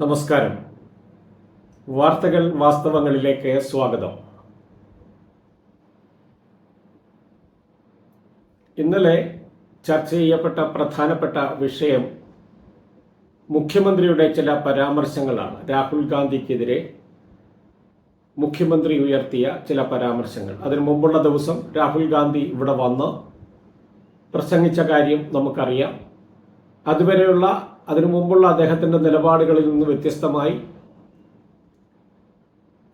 നമസ്കാരം. വാർത്തകൾ വാസ്തവങ്ങളിലേക്ക് സ്വാഗതം. ഇന്നലെ ചർച്ച ചെയ്യപ്പെട്ട പ്രധാനപ്പെട്ട വിഷയം മുഖ്യമന്ത്രിയുടെ ചില പരാമർശങ്ങളാണ്. രാഹുൽ ഗാന്ധിക്കെതിരെ മുഖ്യമന്ത്രി ഉയർത്തിയ ചില പരാമർശങ്ങൾ. അതിനു മുമ്പുള്ള ദിവസം രാഹുൽ ഗാന്ധി ഇവിടെ വന്ന് പ്രസംഗിച്ച കാര്യം നമുക്കറിയാം. അതുവരെയുള്ള അതിനു മുമ്പുള്ള അദ്ദേഹത്തിന്റെ നിലപാടുകളിൽ നിന്ന് വ്യത്യസ്തമായി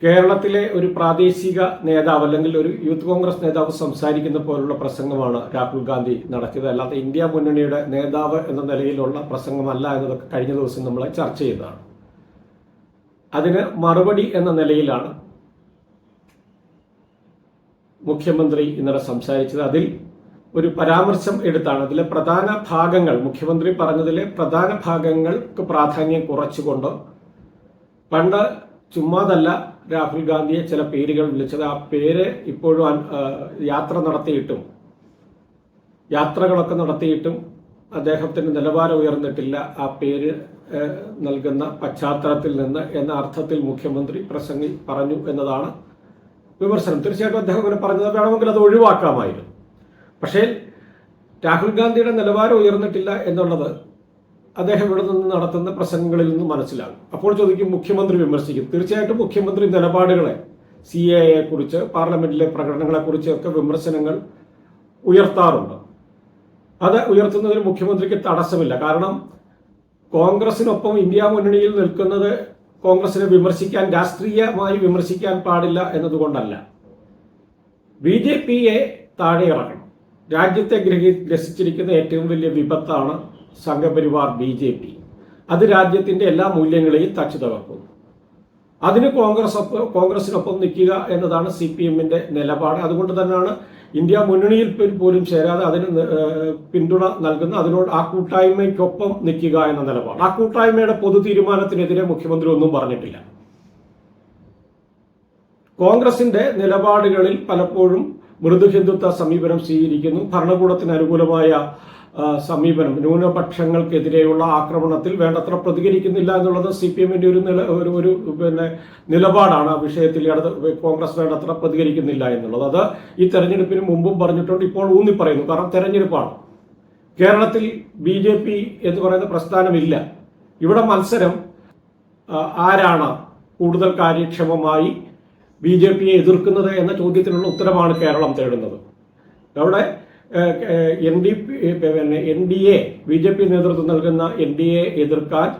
കേരളത്തിലെ ഒരു പ്രാദേശിക നേതാവ് അല്ലെങ്കിൽ ഒരു യൂത്ത് കോൺഗ്രസ് നേതാവ് സംസാരിക്കുന്ന പോലുള്ള പ്രസംഗമാണ് രാഹുൽ ഗാന്ധി നടത്തിയത്. അല്ലാതെ ഇന്ത്യ മുന്നണിയുടെ നേതാവ് എന്ന നിലയിലുള്ള പ്രസംഗമല്ല എന്നതൊക്കെ കഴിഞ്ഞ ദിവസം നമ്മൾ ചർച്ച ചെയ്തതാണ്. അതിന് മറുപടി എന്ന നിലയിലാണ് മുഖ്യമന്ത്രി ഇന്നലെ സംസാരിച്ചത്. അതിൽ ഒരു പരാമർശം എടുത്താണ്. അതിലെ പ്രധാന ഭാഗങ്ങൾ മുഖ്യമന്ത്രി പറഞ്ഞതിലെ പ്രധാന ഭാഗങ്ങൾക്ക് പ്രാധാന്യം കുറച്ചുകൊണ്ട് പണ്ട് ചുമ്മാതല്ല രാഹുൽ ഗാന്ധിയെ ചില പേരുകൾ വിളിച്ചത്. ആ പേര് ഇപ്പോഴും യാത്ര നടത്തിയിട്ടും യാത്രകളൊക്കെ നടത്തിയിട്ടും അദ്ദേഹത്തിന് നിലവാരം ഉയർന്നിട്ടില്ല. ആ പേര് നൽകുന്ന പശ്ചാത്തലത്തിൽ നിന്ന് എന്ന അർത്ഥത്തിൽ മുഖ്യമന്ത്രി പ്രസംഗി പറഞ്ഞു എന്നതാണ് വിമർശനം. തീർച്ചയായിട്ടും അദ്ദേഹം അങ്ങനെ പറഞ്ഞത് വേണമെങ്കിൽ അത് ഒഴിവാക്കാമായിരുന്നു. പക്ഷേ രാഹുൽ ഗാന്ധിയുടെ നിലവാരം ഉയർന്നിട്ടില്ല എന്നുള്ളത് അദ്ദേഹം ഇവിടെ നിന്ന് നടത്തുന്ന പ്രസംഗങ്ങളിൽ നിന്ന് മനസ്സിലാകും അപ്പോൾ ചോദിക്കും മുഖ്യമന്ത്രി വിമർശിക്കും. തീർച്ചയായിട്ടും മുഖ്യമന്ത്രി നിലപാടുകളെ സി എയെ കുറിച്ച് പാർലമെന്റിലെ പ്രകടനങ്ങളെ കുറിച്ചൊക്കെ വിമർശനങ്ങൾ ഉയർത്താറുണ്ട്. അത് ഉയർത്തുന്നതിന് മുഖ്യമന്ത്രിക്ക് തടസ്സമില്ല. കാരണം കോൺഗ്രസിനൊപ്പം ഇന്ത്യ മുന്നണിയിൽ നിൽക്കുന്നത് കോൺഗ്രസിനെ വിമർശിക്കാൻ രാഷ്ട്രീയമായി വിമർശിക്കാൻ പാടില്ല എന്നതുകൊണ്ടല്ല. ബി ജെ പിയെ താഴെ ഇറക്കണം. രാജ്യത്തെ ഗ്രഹി ഗ്രസിച്ചിരിക്കുന്ന ഏറ്റവും വലിയ വിപത്താണ് സംഘപരിവാർ ബി ജെ പി. അത് രാജ്യത്തിന്റെ എല്ലാ മൂല്യങ്ങളെയും തച്ചു തകർക്കുന്നു അതിന് കോൺഗ്രസ് കോൺഗ്രസിനൊപ്പം നിൽക്കുക എന്നതാണ് സി പി എമ്മിന്റെ നിലപാട്. അതുകൊണ്ട് തന്നെയാണ് ഇന്ത്യ മുന്നണിയിൽ പോലും ചേരാതെ അതിന് പിന്തുണ നൽകുന്ന അതിനോട് ആ കൂട്ടായ്മയ്ക്കൊപ്പം നിൽക്കുക എന്ന നിലപാട്. ആ കൂട്ടായ്മയുടെ പൊതു തീരുമാനത്തിനെതിരെ മുഖ്യമന്ത്രി ഒന്നും പറഞ്ഞിട്ടില്ല. കോൺഗ്രസിന്റെ നിലപാടുകളിൽ പലപ്പോഴും മൃദു ഹിന്ദുത്വ സമീപനം സ്വീകരിക്കുന്നു. ഭരണകൂടത്തിന് അനുകൂലമായ സമീപനം ന്യൂനപക്ഷങ്ങൾക്കെതിരെയുള്ള ആക്രമണത്തിൽ വേണ്ടത്ര പ്രതികരിക്കുന്നില്ല എന്നുള്ളത് സി പി എമ്മിന്റെ ഒരു നില ഒരു ഒരു പിന്നെ നിലപാടാണ് ആ വിഷയത്തിൽ ഇടത് കോൺഗ്രസ് വേണ്ടത്ര പ്രതികരിക്കുന്നില്ല എന്നുള്ളത്. അത് ഈ തെരഞ്ഞെടുപ്പിന് മുമ്പും പറഞ്ഞിട്ടുണ്ട് ഇപ്പോൾ ഊന്നി പറയുന്നു കാരണം തെരഞ്ഞെടുപ്പാണ്. കേരളത്തിൽ ബി ജെ പി എന്ന് പറയുന്ന പ്രസ്ഥാനമില്ല. ഇവിടെ മത്സരം ആരാണ് കൂടുതൽ കാര്യക്ഷമമായി ബി ജെ പിയെ എതിർക്കുന്നത് എന്ന ചോദ്യത്തിനുള്ള ഉത്തരമാണ് കേരളം തേടുന്നത്. അവിടെ എൻ ഡി പിന്നെ N D A B J P നേതൃത്വം നൽകുന്ന എൻ ഡി എ എതിർക്കാൻ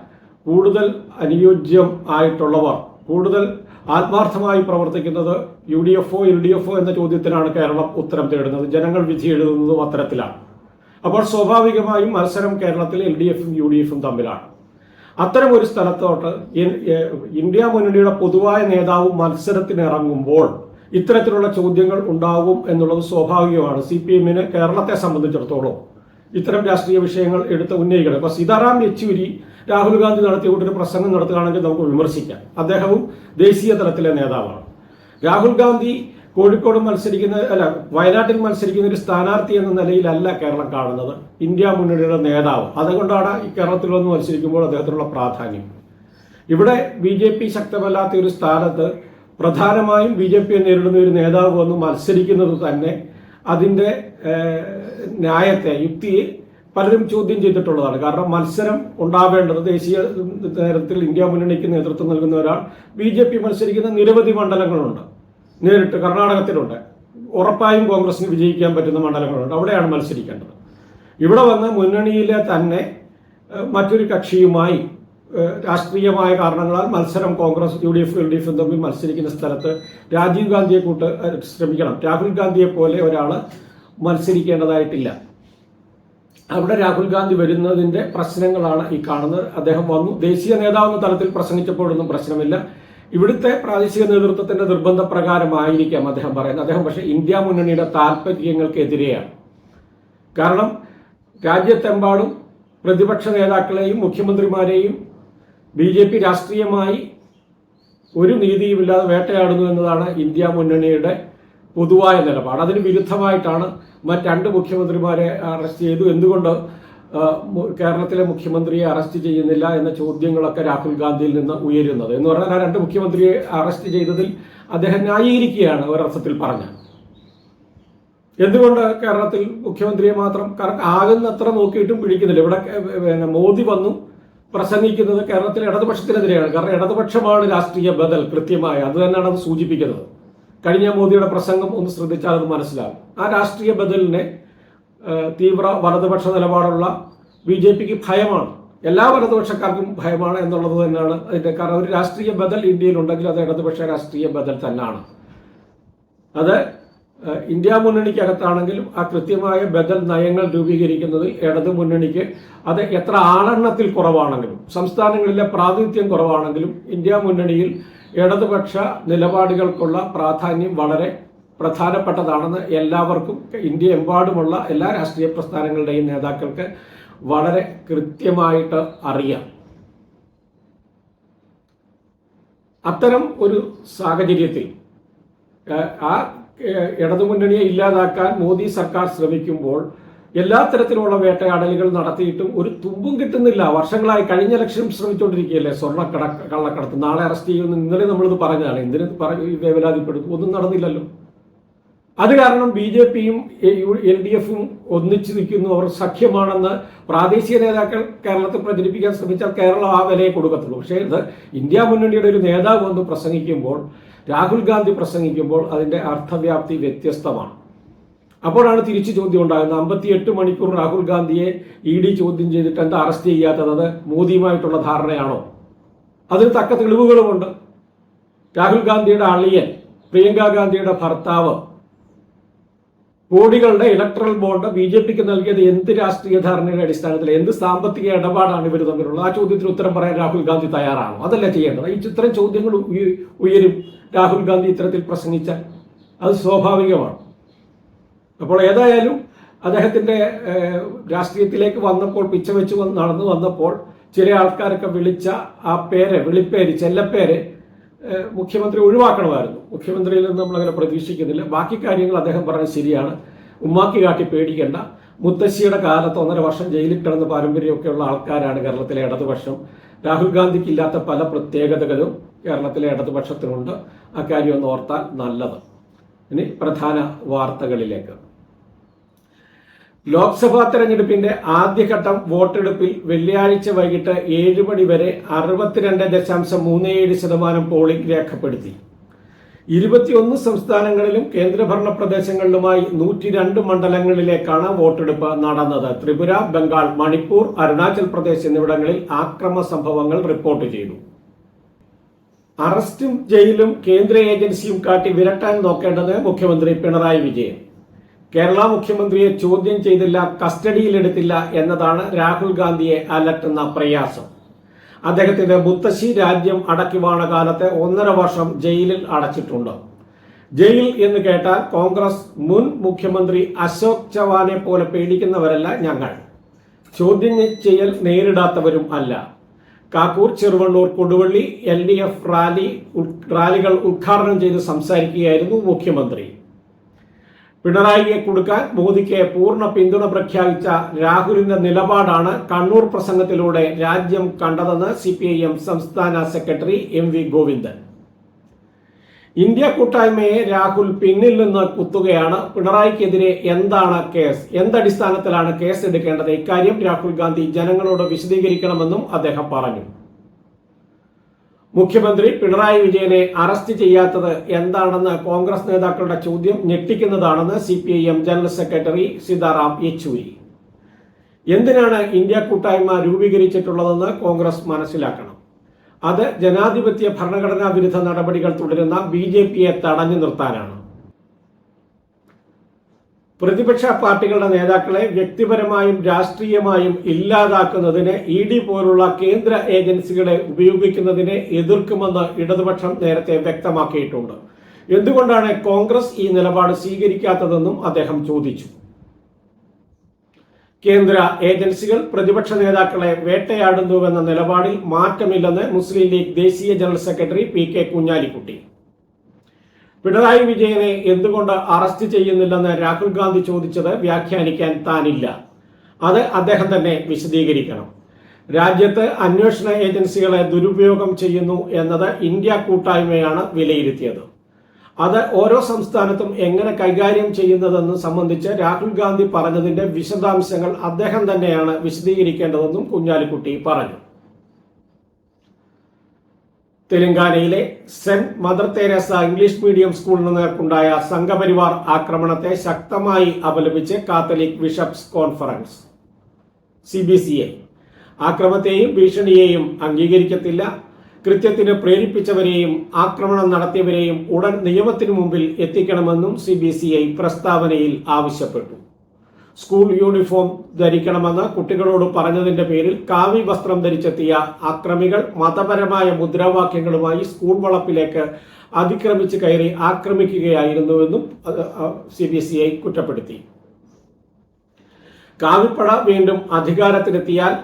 കൂടുതൽ അനുയോജ്യം ആയിട്ടുള്ളവർ കൂടുതൽ ആത്മാർത്ഥമായി പ്രവർത്തിക്കുന്നത് യു ഡി എഫ് ഒ എൽ ഡി എഫ് ഒ എന്ന ചോദ്യത്തിനാണ് കേരളം ഉത്തരം തേടുന്നത്. ജനങ്ങൾ വിധി എഴുതുന്നതും അത്തരത്തിലാണ്. അപ്പോൾ സ്വാഭാവികമായും മത്സരം കേരളത്തിൽ എൽ ഡി എഫും യു ഡി എഫും തമ്മിലാണ്. അത്തരം ഒരു സ്ഥലത്തോട്ട് ഇന്ത്യ മുന്നണിയുടെ പൊതുവായ നേതാവ് മത്സരത്തിന് ഇറങ്ങുമ്പോൾ ഇത്തരത്തിലുള്ള ചോദ്യങ്ങൾ ഉണ്ടാകും എന്നുള്ളത് സ്വാഭാവികമാണ്. സി പി എമ്മിന് കേരളത്തെ സംബന്ധിച്ചിടത്തോളം ഇത്തരം രാഷ്ട്രീയ വിഷയങ്ങൾ എടുത്ത് ഉന്നയിക്കണം ഇപ്പൊ സീതാറാം യെച്ചൂരി രാഹുൽ ഗാന്ധി നടത്തിയ കൂട്ടൊരു പ്രസംഗം നടത്തുകയാണെങ്കിൽ നമുക്ക് വിമർശിക്കാം. അദ്ദേഹവും ദേശീയ തലത്തിലെ നേതാവാണ്. രാഹുൽ ഗാന്ധി കോഴിക്കോട് മത്സരിക്കുന്ന അല്ല വയനാട്ടിൽ മത്സരിക്കുന്ന ഒരു സ്ഥാനാർത്ഥി എന്ന നിലയിലല്ല കേരളം കാണുന്നത്. ഇന്ത്യ മുന്നണിയുടെ നേതാവ്. അതുകൊണ്ടാണ് ഈ കേരളത്തിൽ വന്ന് മത്സരിക്കുമ്പോൾ അദ്ദേഹത്തിനുള്ള പ്രാധാന്യം. ഇവിടെ ബി ജെ പി ശക്തമല്ലാത്ത ഒരു സ്ഥാനത്ത് പ്രധാനമായും ബി ജെ പിയെ നേരിടുന്ന ഒരു നേതാവ് വന്ന് മത്സരിക്കുന്നത് തന്നെ അതിന്റെ ന്യായത്തെ യുക്തിയെ പലരും ചോദ്യം ചെയ്തിട്ടുള്ളതാണ്. കാരണം മത്സരം ഉണ്ടാവേണ്ടത് ദേശീയ തലത്തിൽ ഇന്ത്യ മുന്നണിക്ക് നേതൃത്വം നൽകുന്ന ഒരാൾ ബി ജെ പി മത്സരിക്കുന്ന നിരവധി മണ്ഡലങ്ങളുണ്ട്. നേരിട്ട് കർണാടകത്തിലുണ്ട്. ഉറപ്പായും കോൺഗ്രസിന് വിജയിക്കാൻ പറ്റുന്ന മണ്ഡലങ്ങളുണ്ട്. അവിടെയാണ് മത്സരിക്കേണ്ടത്. ഇവിടെ വന്ന് മുന്നണിയിലെ തന്നെ മറ്റൊരു കക്ഷിയുമായി രാഷ്ട്രീയമായ കാരണങ്ങളാൽ മത്സരം Congress U D F L D എഫും തമ്മിൽ മത്സരിക്കുന്ന സ്ഥലത്ത് രാജീവ് ഗാന്ധിയെ കൂട്ട് ശ്രമിക്കണം. രാഹുൽ ഗാന്ധിയെ പോലെ ഒരാൾ മത്സരിക്കേണ്ടതായിട്ടില്ല. അവിടെ രാഹുൽ ഗാന്ധി വരുന്നതിന്റെ പ്രശ്നങ്ങളാണ് ഈ കാണുന്നത്. അദ്ദേഹം വന്നു. ദേശീയ നേതാവെന്ന തലത്തിൽ പ്രസംഗിച്ചപ്പോഴൊന്നും പ്രശ്നമില്ല. ഇവിടുത്തെ പ്രാദേശിക നേതൃത്വത്തിന്റെ നിർബന്ധ നിർബന്ധപ്രകാരമായിരിക്കാം അദ്ദേഹം പറയുന്നത്. അദ്ദേഹം പക്ഷേ ഇന്ത്യ മുന്നണിയുടെ താല്പര്യങ്ങൾക്കെതിരെയാണ് കാരണം രാജ്യത്തെമ്പാടും പ്രതിപക്ഷ നേതാക്കളെയും മുഖ്യമന്ത്രിമാരെയും ബി ജെ പി രാഷ്ട്രീയമായി ഒരു നീതിയുമില്ലാതെ വേട്ടയാടുന്നു എന്നതാണ് ഇന്ത്യ മുന്നണിയുടെ പൊതുവായ നിലപാട്. അതിന് വിരുദ്ധമായിട്ടാണ് മറ്റ് രണ്ട് മുഖ്യമന്ത്രിമാരെ അറസ്റ്റ് ചെയ്തു. എന്തുകൊണ്ട് കേരളത്തിലെ മുഖ്യമന്ത്രിയെ അറസ്റ്റ് ചെയ്യുന്നില്ല എന്ന ചോദ്യങ്ങളൊക്കെ രാഹുൽ ഗാന്ധിയിൽ നിന്ന് ഉയരുന്നത്. എന്ന് പറഞ്ഞാൽ ആ രണ്ട് മുഖ്യമന്ത്രിയെ അറസ്റ്റ് ചെയ്തതിൽ അദ്ദേഹം ന്യായീകരിക്കുകയാണ് ഒരർത്ഥത്തിൽ പറഞ്ഞത് എന്തുകൊണ്ട് കേരളത്തിൽ മുഖ്യമന്ത്രിയെ മാത്രം കാരണം ആകുന്നത്ര നോക്കിയിട്ടും പിടിക്കുന്നില്ല? ഇവിടെ പിന്നെ മോദി വന്നു പ്രസംഗിക്കുന്നത് കേരളത്തിലെ ഇടതുപക്ഷത്തിനെതിരെയാണ്. കാരണം ഇടതുപക്ഷമാണ് രാഷ്ട്രീയ ബദൽ കൃത്യമായ. അത് തന്നെയാണ് അത് സൂചിപ്പിക്കുന്നത്. കഴിഞ്ഞ മോദിയുടെ പ്രസംഗം ഒന്ന് ശ്രദ്ധിച്ചാൽ അത് മനസ്സിലാകും. ആ രാഷ്ട്രീയ ബദലിനെ തീവ്ര വലതുപക്ഷ നിലപാടുള്ള ബി ജെ പിക്ക് ഭയമാണ്. എല്ലാ വലതുപക്ഷക്കാർക്കും ഭയമാണ് എന്നുള്ളത് തന്നെയാണ് അതിന്റെ കാരണം. ഒരു രാഷ്ട്രീയ ബദൽ ഇന്ത്യയിലുണ്ടെങ്കിൽ അത് ഇടതുപക്ഷ രാഷ്ട്രീയ ബദൽ തന്നെയാണ് അത് ഇന്ത്യ മുന്നണിക്കകത്താണെങ്കിലും ആ കൃത്യമായ ബദൽ നയങ്ങൾ രൂപീകരിക്കുന്നതിൽ ഇടതു മുന്നണിക്ക് അത് എത്ര ആളെണ്ണത്തിൽ കുറവാണെങ്കിലും സംസ്ഥാനങ്ങളിലെ പ്രാതിനിധ്യം കുറവാണെങ്കിലും ഇന്ത്യ മുന്നണിയിൽ ഇടതുപക്ഷ നിലപാടുകൾക്കുള്ള പ്രാധാന്യം വളരെ പ്രധാനപ്പെട്ടതാണെന്ന് എല്ലാവർക്കും ഇന്ത്യ എമ്പാടുമുള്ള എല്ലാ രാഷ്ട്രീയ പ്രസ്ഥാനങ്ങളുടെയും നേതാക്കൾക്ക് വളരെ കൃത്യമായിട്ട് അറിയാം. അത്തരം ഒരു സാഹചര്യത്തിൽ ആ ഇടതുമുന്നണിയെ ഇല്ലാതാക്കാൻ മോദി സർക്കാർ ശ്രമിക്കുമ്പോൾ എല്ലാ തരത്തിലുള്ള വേട്ടയാടലുകൾ നടത്തിയിട്ടും ഒരു തുമ്പും കിട്ടുന്നില്ല. വർഷങ്ങളായി കഴിഞ്ഞ ലക്ഷ്യം ശ്രമിച്ചുകൊണ്ടിരിക്കുകയല്ലേ സ്വർണക്കട കള്ളക്കടത്ത്. നാളെ അറസ്റ്റ് ചെയ്യുമെന്ന് ഇന്നലെ നമ്മളിത് പറഞ്ഞതാണ്. എന്തിന് വേവലാതിപ്പെടുത്തും ഒന്നും നടന്നില്ലല്ലോ. അത് കാരണം ബി ജെ പിയും എൽ ഡി എഫും ഒന്നിച്ചു നിൽക്കുന്നു. അവർ സഖ്യമാണെന്ന് പ്രാദേശിക നേതാക്കൾ കേരളത്തിൽ പ്രചരിപ്പിക്കാൻ ശ്രമിച്ചാൽ കേരളം ആ വിലയെ കൊടുക്കത്തുള്ളൂ. പക്ഷേ ഇത് ഇന്ത്യ മുന്നണിയുടെ ഒരു നേതാവ് വന്ന് പ്രസംഗിക്കുമ്പോൾ രാഹുൽ ഗാന്ധി പ്രസംഗിക്കുമ്പോൾ അതിന്റെ അർത്ഥവ്യാപ്തി വ്യത്യസ്തമാണ്. അപ്പോഴാണ് തിരിച്ചു ചോദ്യം ഉണ്ടാകുന്നത്. അമ്പത്തിയെട്ട് മണിക്കൂർ രാഹുൽ ഗാന്ധിയെ ഇ ഡി ചോദ്യം ചെയ്തിട്ട് എന്താ അറസ്റ്റ് ചെയ്യാത്തത്? മോദിയുമായിട്ടുള്ള ധാരണയാണോ? അതിന് തക്ക തെളിവുകളുമുണ്ട്. രാഹുൽ ഗാന്ധിയുടെ അളിയൻ പ്രിയങ്ക ഗാന്ധിയുടെ ഭർത്താവ് കോടികളുടെ ഇലക്ട്രൽ ബോണ്ട് ബി ജെ പിക്ക് നൽകിയത് എന്ത് രാഷ്ട്രീയ ധാരണയുടെ അടിസ്ഥാനത്തിൽ എന്ത് സാമ്പത്തിക ഇടപാടാണ് ഇവർ തമ്മിലുള്ളത്? ആ ചോദ്യത്തിന് ഉത്തരം പറയാൻ രാഹുൽ ഗാന്ധി തയ്യാറാണോ? അതല്ല ചെയ്യേണ്ടത്? ഈ ഇത്തരം ചോദ്യങ്ങൾ ഉയ- ഉയരും. രാഹുൽ ഗാന്ധി ഇത്തരത്തിൽ പ്രസംഗിച്ച അത് സ്വാഭാവികമാണ്. അപ്പോൾ ഏതായാലും അദ്ദേഹത്തിന്റെ രാഷ്ട്രീയത്തിലേക്ക് വന്നപ്പോൾ പിച്ച വെച്ച് നടന്നു വന്നപ്പോൾ ചില ആൾക്കാരൊക്കെ വിളിച്ച ആ പേര് വിളിപ്പേര് ചെല്ലപ്പേര് മുഖ്യമന്ത്രി ഒഴിവാക്കണമായിരുന്നു. മുഖ്യമന്ത്രിയിൽ നിന്ന് നമ്മളങ്ങനെ പ്രതീക്ഷിക്കുന്നില്ല. ബാക്കി കാര്യങ്ങൾ അദ്ദേഹം പറഞ്ഞത് ശരിയാണ്. ഉമ്മാക്കി കാട്ടി പേടിക്കേണ്ട. മുത്തശ്ശിയുടെ കാലത്ത് ഒന്നര വർഷം ജയിലിൽ കിടന്ന പാരമ്പര്യമൊക്കെയുള്ള ആൾക്കാരാണ് കേരളത്തിലെ ഇടതുപക്ഷം. രാഹുൽ ഗാന്ധിക്ക് ഇല്ലാത്ത പല പ്രത്യേകതകളും കേരളത്തിലെ ഇടതുപക്ഷത്തിനുണ്ട്. അക്കാര്യം ഒന്ന് ഓർത്താൽ നല്ലത്. ഇനി പ്രധാന വാർത്തകളിലേക്ക്. ലോക്സഭാ തെരഞ്ഞെടുപ്പിന്റെ ആദ്യഘട്ടം വോട്ടെടുപ്പിൽ വെള്ളിയാഴ്ച വൈകിട്ട് ഏഴ് മണി വരെ അറുപത്തിരണ്ട് ദശാംശം മൂന്ന് ഏഴ് ശതമാനം പോളിംഗ് രേഖപ്പെടുത്തി. ഇരുപത്തിയൊന്ന് സംസ്ഥാനങ്ങളിലും കേന്ദ്രഭരണ പ്രദേശങ്ങളിലുമായി നൂറ്റി രണ്ട് മണ്ഡലങ്ങളിലേക്കാണ് വോട്ടെടുപ്പ് നടന്നത്. ത്രിപുര ബംഗാൾ മണിപ്പൂർ അരുണാചൽ പ്രദേശ് എന്നിവിടങ്ങളിൽ ആക്രമ സംഭവങ്ങൾ റിപ്പോർട്ട് ചെയ്തു. അറസ്റ്റും ജയിലും കേന്ദ്ര ഏജൻസിയും കാട്ടി വിരട്ടാൻ നോക്കേണ്ടത് മുഖ്യമന്ത്രി പിണറായി വിജയൻ. കേരള മുഖ്യമന്ത്രിയെ ചോദ്യം ചെയ്തില്ല കസ്റ്റഡിയിലെടുത്തില്ല എന്നതാണ് രാഹുൽ ഗാന്ധിയെ അലട്ടുന്ന പ്രയാസം. അദ്ദേഹത്തിന്റെ മുത്തശ്ശി രാജ്യം അടക്കിവാണ കാലത്തെ ഒന്നര വർഷം ജയിലിൽ അടച്ചിട്ടുണ്ട്. ജയിൽ എന്ന് കേട്ടാൽ കോൺഗ്രസ് മുൻ മുഖ്യമന്ത്രി അശോക് ചവാനെ പോലെ പേടിക്കുന്നവരല്ല ഞങ്ങൾ. ചോദ്യം ചെയ്യൽ നേരിടാത്തവരും അല്ല. Kakkur Cheruvannur Koduvally L D F rally റാലികൾ ഉദ്ഘാടനം ചെയ്ത് സംസാരിക്കുകയായിരുന്നു മുഖ്യമന്ത്രി. പിണറായിയെ കൊടുക്കാൻ മോദിക്ക് പൂർണ പിന്തുണ പ്രഖ്യാപിച്ച രാഹുലിന്റെ നിലപാടാണ് കണ്ണൂർ പ്രസംഗത്തിലൂടെ രാജ്യം കണ്ടതെന്ന് സി പി ഐ എം സംസ്ഥാന secretary M V Govindan. India കൂട്ടായ്മയെ Rahul പിന്നിൽ നിന്ന് കുത്തുകയാണ്. പിണറായിക്കെതിരെ എന്താണ് കേസ്? എന്തടിസ്ഥാനത്തിലാണ് കേസ് എടുക്കേണ്ടത് ഇക്കാര്യം രാഹുൽ ഗാന്ധി ജനങ്ങളോട് വിശദീകരിക്കണമെന്നും അദ്ദേഹം പറഞ്ഞു. മുഖ്യമന്ത്രി പിണറായി വിജയനെ അറസ്റ്റ് ചെയ്യാത്തത് എന്താണെന്ന് കോൺഗ്രസ് നേതാക്കളുടെ ചോദ്യം ഞെട്ടിക്കുന്നതാണെന്ന് C P I M general secretary Sitaram Yechury. എന്തിനാണ് ഇന്ത്യ കൂട്ടായ്മ രൂപീകരിച്ചിട്ടുള്ളതെന്ന് കോൺഗ്രസ് മനസ്സിലാക്കണം. അത് ജനാധിപത്യ ഭരണഘടനാ വിരുദ്ധ നടപടികൾ തുടരുന്ന ബി ജെ പിയെ തടഞ്ഞു നിർത്താനാണ്. പ്രതിപക്ഷ പാർട്ടികളുടെ നേതാക്കളെ വ്യക്തിപരമായും രാഷ്ട്രീയമായും ഇല്ലാതാക്കുന്നതിന് ഇ ഡി പോലുള്ള കേന്ദ്ര ഏജൻസികളെ ഉപയോഗിക്കുന്നതിനെ എതിർക്കുമെന്ന് ഇടതുപക്ഷം നേരത്തെ വ്യക്തമാക്കിയിട്ടുണ്ട്. എന്തുകൊണ്ടാണ് കോൺഗ്രസ് ഈ നിലപാട് സ്വീകരിക്കാത്തതെന്നും അദ്ദേഹം ചോദിച്ചു. കേന്ദ്ര ഏജൻസികൾ പ്രതിപക്ഷ നേതാക്കളെ വേട്ടയാടുന്നുവെന്ന നിലപാടിൽ മാറ്റമില്ലെന്ന് മുസ്ലിം ലീഗ് ദേശീയ general secretary P K Kunhalikutty. Pinarayi വിജയനെ എന്തുകൊണ്ട് അറസ്റ്റ് ചെയ്യുന്നില്ലെന്ന് രാഹുൽ ഗാന്ധി ചോദിച്ചത് വ്യാഖ്യാനിക്കാൻ താനില്ല. അത് അദ്ദേഹം തന്നെ വിശദീകരിക്കണം. രാജ്യത്ത് അന്വേഷണ ഏജൻസികളെ ദുരുപയോഗം ചെയ്യുന്നു എന്നത് ഇന്ത്യ കൂട്ടായ്മയാണ് വിലയിരുത്തിയത്. അത് ഓരോ സംസ്ഥാനത്തും എങ്ങനെ കൈകാര്യം ചെയ്യുന്നതെന്ന് സംബന്ധിച്ച് രാഹുൽ ഗാന്ധി പറഞ്ഞതിന്റെ വിശദാംശങ്ങൾ അദ്ദേഹം തന്നെയാണ് വിശദീകരിക്കേണ്ടതെന്നും കുഞ്ഞാലിക്കുട്ടി പറഞ്ഞു. തെലങ്കാനയിലെ saint mother Teresa English medium സ്കൂളിന് നേർക്കുണ്ടായ സംഘപരിവാർ ആക്രമണത്തെ ശക്തമായി അപലപിച്ച് Catholic bishops conference. C B C A ആക്രമത്തെയും ഭീഷണിയെയും അംഗീകരിക്കത്തില്ല. കൃത്യത്തിന് പ്രേരിപ്പിച്ചവരെയും ആക്രമണം നടത്തിയവരെയും ഉടൻ നിയമത്തിനു മുമ്പിൽ എത്തിക്കണമെന്നും സി ബി സി ഐ പ്രസ്താവനയിൽ ആവശ്യപ്പെട്ടു. സ്കൂൾ യൂണിഫോം ധരിക്കണമെന്ന് കുട്ടികളോട് പറഞ്ഞതിന്റെ പേരിൽ കാവി വസ്ത്രം ധരിച്ചെത്തിയ ആക്രമികൾ മതപരമായ മുദ്രാവാക്യങ്ങളുമായി സ്കൂൾ വളപ്പിലേക്ക് അതിക്രമിച്ച് കയറി ആക്രമിക്കുകയായിരുന്നുവെന്നും സി ബി സി ഐ കുറ്റപ്പെടുത്തി. കാവിപ്പട വീണ്ടും അധികാരത്തിലെത്തിയാൽ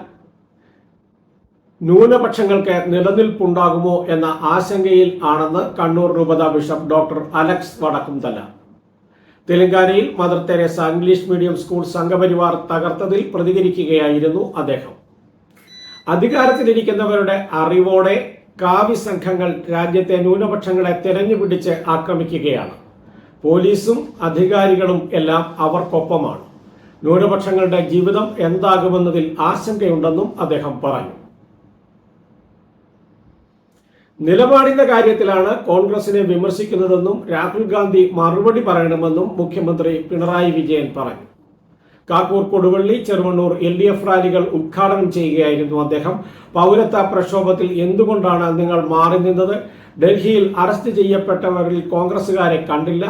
ന്യൂനപക്ഷങ്ങൾക്ക് നിലനിൽപ്പുണ്ടാകുമോ എന്ന ആശങ്കയിൽ ആണെന്ന് കണ്ണൂർ രൂപതാ ബിഷപ്പ് ഡോക്ടർ അലക്സ് വടക്കുംതല. തെലങ്കാനയിൽ mother Teresa English medium school Sangh Parivar തകർത്തതിൽ പ്രതികരിക്കുകയായിരുന്നു അദ്ദേഹം. അധികാരത്തിലിരിക്കുന്നവരുടെ അറിവോടെ കാവി സംഘങ്ങൾ രാജ്യത്തെ ന്യൂനപക്ഷങ്ങളെ തെരഞ്ഞുപിടിച്ച് ആക്രമിക്കുകയാണ്. പോലീസും അധികാരികളും എല്ലാം അവർക്കൊപ്പമാണ്. ന്യൂനപക്ഷങ്ങളുടെ ജീവിതം എന്താകുമെന്നതിൽ ആശങ്കയുണ്ടെന്നും അദ്ദേഹം പറഞ്ഞു. നിലപാടിന്റെ കാര്യത്തിലാണ് കോൺഗ്രസിനെ വിമർശിക്കുന്നതെന്നും രാഹുൽ ഗാന്ധി മറുപടി പറയണമെന്നും മുഖ്യമന്ത്രി പിണറായി വിജയൻ പറഞ്ഞു. Kakkur Koduvally Cheruvannur L D F റാലികൾ ഉദ്ഘാടനം ചെയ്യുകയായിരുന്നു അദ്ദേഹം. പൗരത്വ പ്രക്ഷോഭത്തിൽ എന്തുകൊണ്ടാണ് നിങ്ങൾ മാറി നിന്നത്? ഡൽഹിയിൽ അറസ്റ്റ് ചെയ്യപ്പെട്ടവരിൽ കോൺഗ്രസുകാരെ കണ്ടില്ല.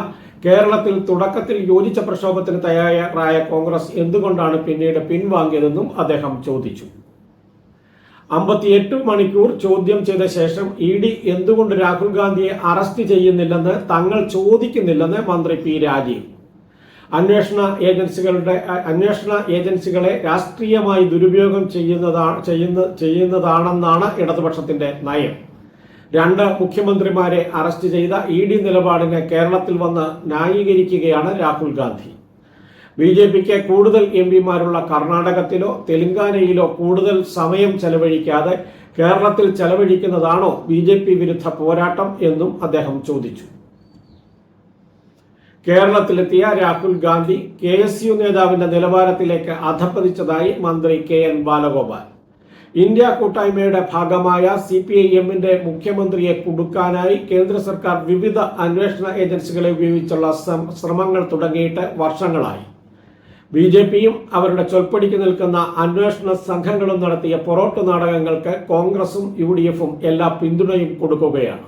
കേരളത്തിൽ തുടക്കത്തിൽ യോജിച്ച പ്രക്ഷോഭത്തിന് തയ്യാറായ കോൺഗ്രസ് എന്തുകൊണ്ടാണ് പിന്നീട് പിൻവാങ്ങിയതെന്നും അദ്ദേഹം ചോദിച്ചു. അമ്പത്തിയെട്ട് മണിക്കൂർ ചോദ്യം ചെയ്ത ശേഷം ഇ ഡി എന്തുകൊണ്ട് രാഹുൽ ഗാന്ധിയെ അറസ്റ്റ് ചെയ്യുന്നില്ലെന്ന് തങ്ങൾ ചോദിക്കുന്നില്ലെന്ന് മന്ത്രി പി രാജീവ്. അന്വേഷണ ഏജൻസികളുടെ അന്വേഷണ ഏജൻസികളെ രാഷ്ട്രീയമായി ദുരുപയോഗം ചെയ്യുന്നതാണ് ചെയ്യുന്ന ചെയ്യുന്നതാണെന്നാണ് ഇടതുപക്ഷത്തിന്റെ നയം. രണ്ട് മുഖ്യമന്ത്രിമാരെ അറസ്റ്റ് ചെയ്ത ഇ ഡി നിലപാടിനെ കേരളത്തിൽ വന്ന് ന്യായീകരിക്കുകയാണ് രാഹുൽ ഗാന്ധി. ബി ജെ പിക്ക് കൂടുതൽ എം പിമാരുള്ള കർണാടകത്തിലോ തെലങ്കാനയിലോ കൂടുതൽ സമയം ചെലവഴിക്കാതെ കേരളത്തിൽ ചെലവഴിക്കുന്നതാണോ ബി ജെ പി വിരുദ്ധ പോരാട്ടം എന്നും അദ്ദേഹം ചോദിച്ചു. കേരളത്തിലെത്തിയ Rahul Gandhi K S U നേതാവിന്റെ നിലവാരത്തിലേക്ക് അധപ്പതിച്ചതായി മന്ത്രി കെ എൻ ബാലഗോപാൽ. ഇന്ത്യ കൂട്ടായ്മയുടെ ഭാഗമായ സി പി ഐ എമ്മിന്റെ മുഖ്യമന്ത്രിയെ കുടുക്കാനായി കേന്ദ്ര സർക്കാർ വിവിധ അന്വേഷണ ഏജൻസികളെ ഉപയോഗിച്ചുള്ള ശ്രമങ്ങൾ തുടങ്ങിയിട്ട് വർഷങ്ങളായി. ബി ജെ പിയും അവരുടെ ചൊൽപ്പടിക്ക് നിൽക്കുന്ന അന്വേഷണ സംഘങ്ങളും നടത്തിയ പൊറോട്ട് നാടകങ്ങൾക്ക് കോൺഗ്രസും യു ഡി എഫും എല്ലാ പിന്തുണയും കൊടുക്കുകയാണ്.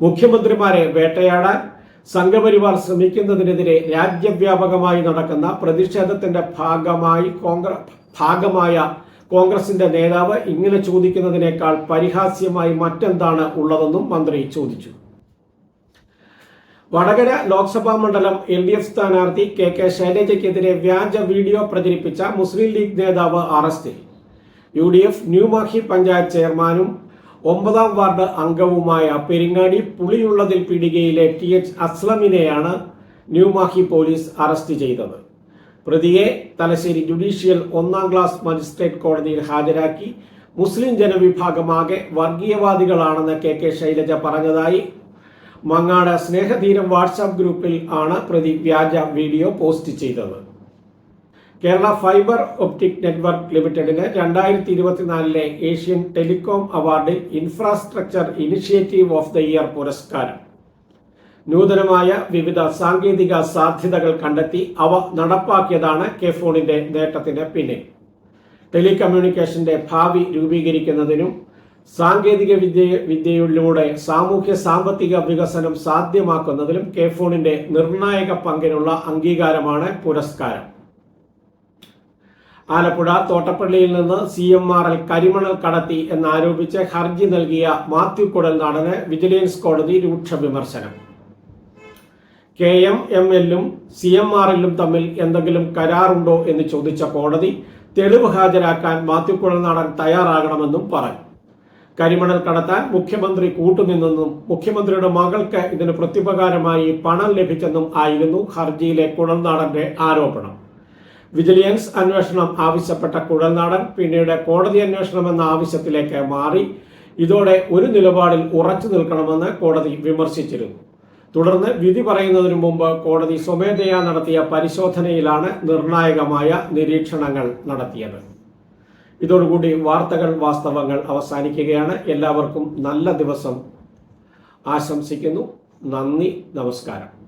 മുഖ്യമന്ത്രിമാരെ വേട്ടയാടാൻ സംഘപരിവാർ ശ്രമിക്കുന്നതിനെതിരെ രാജ്യവ്യാപകമായി നടക്കുന്ന പ്രതിഷേധത്തിന്റെ ഭാഗമായി കോൺഗ്രസ് ഭാഗമായ കോൺഗ്രസിന്റെ നേതാവ് ഇങ്ങനെ ചോദിക്കുന്നതിനേക്കാൾ പരിഹാസ്യമായി മറ്റെന്താണ് ഉള്ളതെന്നും മന്ത്രി ചോദിച്ചു. വടകര ലോക്സഭാ മണ്ഡലം എൽ ഡി എഫ് സ്ഥാനാർത്ഥി കെ കെ ശൈലജയ്ക്കെതിരെ വ്യാജ വീഡിയോ പ്രചരിപ്പിച്ച മുസ്ലിം ലീഗ് നേതാവ് അറസ്റ്റിൽ. U D F New Mahe panchayat ചെയർമാനും ഒമ്പതാം വാർഡ് അംഗവുമായ പെരിങ്ങാടി പുളിയുള്ളതിൽ പീടികയിലെ ടി എച്ച് അസ്ലമിനെയാണ് ന്യൂമാഹി പോലീസ് അറസ്റ്റ് ചെയ്തത്. പ്രതിയെ തലശ്ശേരി ജുഡീഷ്യൽ ഒന്നാം ക്ലാസ് മജിസ്ട്രേറ്റ് കോടതിയിൽ ഹാജരാക്കി മുസ്ലിം ജനവിഭാഗമാകെ വർഗീയവാദികളാണെന്ന് കെ കെ ശൈലജ പറഞ്ഞതായി മങ്ങാട് സ്നേഹധീരം വാട്സാപ്പ് ഗ്രൂപ്പിൽ ആണ് പ്രതി വ്യാജ വീഡിയോ പോസ്റ്റ് ചെയ്തത്. കേരള ഫൈബർ ഒപ്റ്റിക് നെറ്റ്വർക്ക് ലിമിറ്റഡിന് രണ്ടായിരത്തി ഇരുപത്തിനാലിലെ Asian telecom അവാർഡിൽ infrastructure initiative of the year പുരസ്കാരം. നൂതനമായ വിവിധ സാങ്കേതിക സാധ്യതകൾ കണ്ടെത്തി അവ നടപ്പാക്കിയതാണ് കെഫോണിന്റെ നേട്ടത്തിന് പിന്നിൽ. ടെലികമ്മ്യൂണിക്കേഷന്റെ ഭാവി രൂപീകരിക്കുന്നതിനും സാങ്കേതിക വിദ്യ വിദ്യയിലൂടെ സാമൂഹ്യ സാമ്പത്തിക വികസനം സാധ്യമാക്കുന്നതിലും കെ ഫോണിന്റെ നിർണായക പങ്കിനുള്ള അംഗീകാരമാണ് പുരസ്കാരം. ആലപ്പുഴ തോട്ടപ്പള്ളിയിൽ നിന്ന് സി എം ആർ എൽ കരിമണൽ കടത്തി എന്നാരോപിച്ച് ഹർജി നൽകിയ മാത്യു കുടൽ നാടന് വിജിലൻസ് കോടതി രൂക്ഷ വിമർശനം. കെ എം എം എല്ലും സി എം ആർ എല്ലും തമ്മിൽ എന്തെങ്കിലും കരാറുണ്ടോ എന്ന് ചോദിച്ച കോടതി തെളിവ് ഹാജരാക്കാൻ മാത്യു കുടൽ നാടൻ തയ്യാറാകണമെന്നും പറഞ്ഞു. കരിമണൽ കടത്താൻ മുഖ്യമന്ത്രി കൂട്ടുനിന്നെന്നും മുഖ്യമന്ത്രിയുടെ മകൾക്ക് ഇതിന് പ്രത്യുപകാരമായി പണം ലഭിച്ചെന്നും ആയിരുന്നു ഹർജിയിലെ കുഴൽനാടന്റെ ആരോപണം. വിജിലൻസ് അന്വേഷണം ആവശ്യപ്പെട്ട കുഴൽനാടൻ പിന്നീട് കോടതി അന്വേഷണം എന്ന ആവശ്യത്തിലേക്ക് മാറി. ഇതോടെ ഒരു നിലപാടിൽ ഉറച്ചു നിൽക്കണമെന്ന് കോടതി വിമർശിച്ചിരുന്നു. തുടർന്ന് വിധി പറയുന്നതിനു മുമ്പ് കോടതി സ്വമേധയാ നടത്തിയ പരിശോധനയിലാണ് നിർണായകമായ നിരീക്ഷണങ്ങൾ നടത്തിയത്. ഇതോടുകൂടി വാർത്തകൾ വാസ്തവങ്ങൾ അവസാനിക്കുകയാണ്. എല്ലാവർക്കും നല്ല ദിവസം. ആശംസിക്കുന്നു. നന്ദി. നമസ്കാരം.